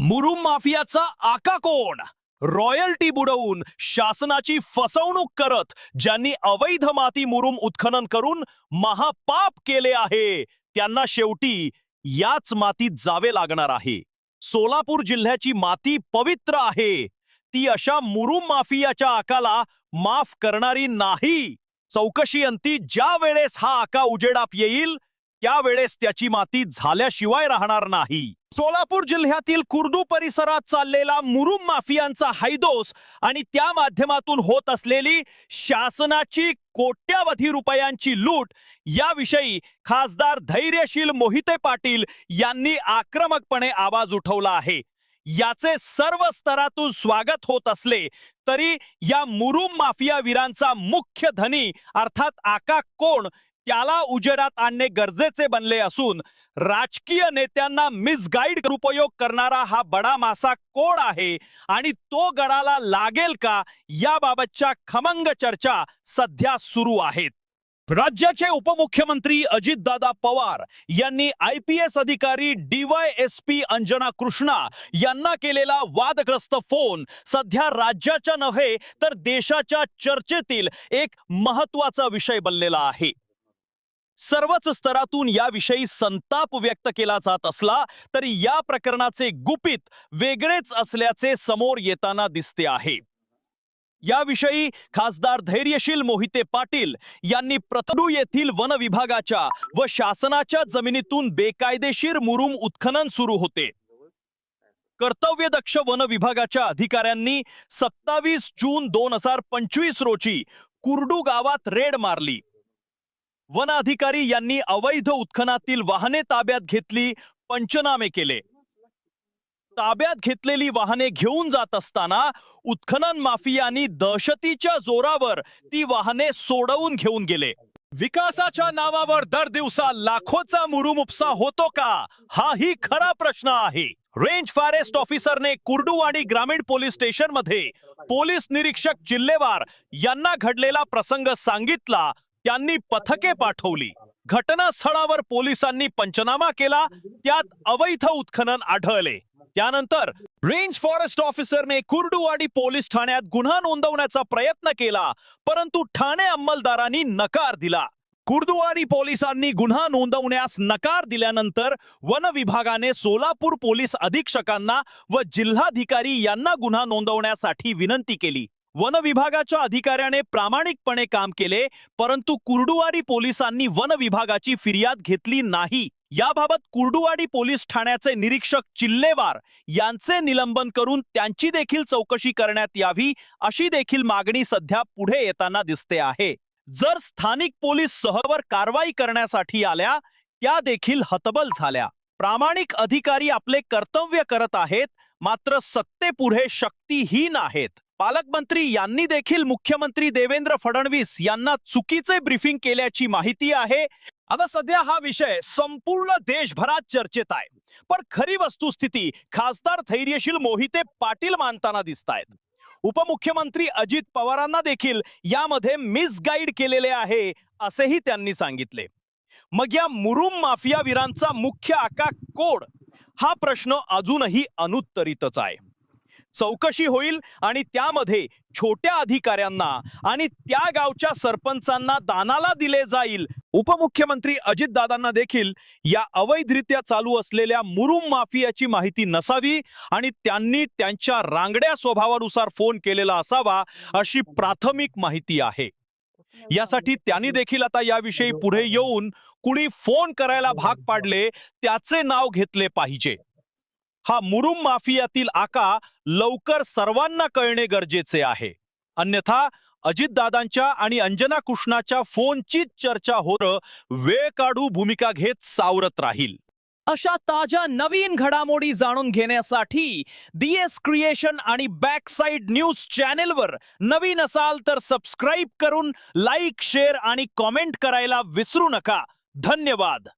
मुरुम माफियाचा आका कोण? रॉयल्टी बुडवून शासनाची फसवणूक करत ज्यांनी अवैध माती मुरुम उत्खनन करून महापाप केले आहे त्यांना शेवटी याच मातीत जावे लागणार आहे. सोलापूर जिल्ह्याची माती पवित्र आहे. ती अशा मुरुम माफियाच्या आकाला माफ करणारी नाही. चौकशी अंती ज्या वेळेस हा आका उजेडाप येईल त्यावेळेस त्याची माती झाल्याशिवाय राहणार नाही. सोलापूर जिल्ह्यातील कुर्डू परिसरात चाललेला मुरुम माफियांचा हैदोस आणि त्या माध्यमातून होत असलेली शासनाची कोट्यावधी रुपयांची लूट याविषयी खासदार धैर्यशील मोहिते पाटील यांनी आक्रमकपणे आवाज उठवला आहे. याचे सर्व स्तरातून स्वागत होत असले तरी या मुरुम माफिया वीरांचा मुख्य धनी अर्थात आका कोण त्याला उजेडात आणणे गरजेचे बनले असून राजकीय नेत्यांना मिसगाईड उपयोग करणारा हा बडा मासा कोण आहे आणि तो गडाला लागेल का याबाबतच्या खमंग चर्चा सध्या सुरू आहेत. राज्याचे उपमुख्यमंत्री अजितदादा पवार यांनी आय पी एस अधिकारी D Y S P Anjana Krishna यांना केलेला वादग्रस्त फोन सध्या राज्याच्या नव्हे तर देशाच्या चर्चेतील एक महत्त्वाचा विषय बनलेला आहे. सर्वच स्तरातून याविषयी संताप व्यक्त केला जात असला तरी या प्रकरणाचे गुपित वेगळेच असल्याचे समोर येताना दिसते आहे. याविषयी खासदार धैर्यशील मोहिते पाटील यांनी प्रतडू येथील वन विभागाच्या व शासनाच्या जमिनीतून बेकायदेशीर मुरुम उत्खनन सुरू होते. कर्तव्यदक्ष वन विभागाच्या अधिकाऱ्यांनी सत्तावीस जून दोन हजार पंचवीस रोजी कुर्डू गावात रेड मारली. वन अधिकारी यांनी अवैध उत्खनातील वाहने ताब्यात घेतली पंचनामे केले. ताब्यात घेतलेली वाहने घेऊन जात असताना उत्खनन माफियांनी दहशतीच्या जोरावर ती वाहने सोडवून घेऊन गेले. विकासाच्या नावावर दर दिवसा लाखोचा मुरुम उपसा होतो का? हाही खरा प्रश्न आहे. रेंज फॉरेस्ट ऑफिसरने कुर्डुवाडी ग्रामीण पोलीस स्टेशनमध्ये पोलीस निरीक्षक जिल्हेवार यांना घडलेला प्रसंग सांगितला त्यांनी पथके पाठवली. घटनास्थळावर पोलिसांनी पंचनामा केला. त्यात अवैध उत्खनन आढळले. त्यानंतर रेंज फॉरेस्ट ऑफिसरने कुर्डुवाडी पोलीस ठाण्यात गुन्हा नोंदवण्याचा प्रयत्न केला परंतु ठाणे अंमलदारांनी नकार दिला. कुर्दुवाडी पोलिसांनी गुन्हा नोंदवण्यास नकार दिल्यानंतर वन विभागाने सोलापूर पोलीस अधीक्षकांना व जिल्हाधिकारी यांना गुन्हा नोंदवण्यासाठी विनंती केली. वन विभागाच्या अधिकाऱ्याने प्रामाणिकपणे काम केले परंतु कुर्डुवाडी पोलिसांनी वन विभागाची फिर्याद घेतली नाही. याबाबत कुर्डुवाडी पोलीस ठाण्याचे निरीक्षक चिल्लेवार यांचे निलंबन करून त्यांची देखील चौकशी करण्यात यावी अशी देखील मागणी सध्या पुढे येताना दिसते आहे. जर स्थानिक पोलीस सहवर कारवाई करण्यासाठी आल्या त्या देखील हतबल झाल्या. प्रामाणिक अधिकारी आपले कर्तव्य करत आहेत मात्र सत्तेपुढे शक्तीहीन आहेत. पालकमंत्री यांनी देखील मुख्यमंत्री देवेंद्र फडणवीस यांना चुकीचे ब्रीफिंग केल्याची माहिती आहे. आता सध्या हा विषय संपूर्ण देशभरात चर्चेत आहे. पण खरी वस्तुस्थिती खासदार धैर्यशील मोहिते पाटील मानताना दिसत आहेत उपमुख्यमंत्री अजित पवारांना देखील यामध्ये मिसगाईड केलेले आहे असेही त्यांनी सांगितले. मग या मुरुम माफिया वीरांचा मुख्य आका कोड हा प्रश्न अजूनही अनुत्तरितच आहे. चौकशी होईल आणि त्यामध्ये छोट्या अधिकाऱ्यांना आणि त्या गावच्या सरपंचांना दानाला दिले जाईल. उपमुख्यमंत्री अजितदादांना देखील या अवैधरित्या चालू असलेल्या मुरुम माफियाची माहिती नसावी आणि त्यांनी त्यांच्या रांगड्या स्वभावानुसार फोन केलेला असावा अशी प्राथमिक माहिती आहे. यासाठी त्यांनी देखील आता याविषयी पुढे येऊन कुणी फोन करायला भाग पाडले त्याचे नाव घेतले पाहिजे. हा मुरुम माफियातील आका लवकर सर्वांना कळणे गरजेचे आहे. अन्यथा अजितदादांच्या आणि अंजना कृष्णाच्या फोनचीच चर्चा होणं वेळ काढू भूमिका घेत सावरत राहील. अशा ताज्या नवीन घडामोडी जाणून घेण्यासाठी डीएस क्रिएशन आणि बॅकसाईड न्यूज चॅनेलवर नवीन असाल तर सबस्क्राईब करून लाईक शेअर आणि कॉमेंट करायला विसरू नका. धन्यवाद.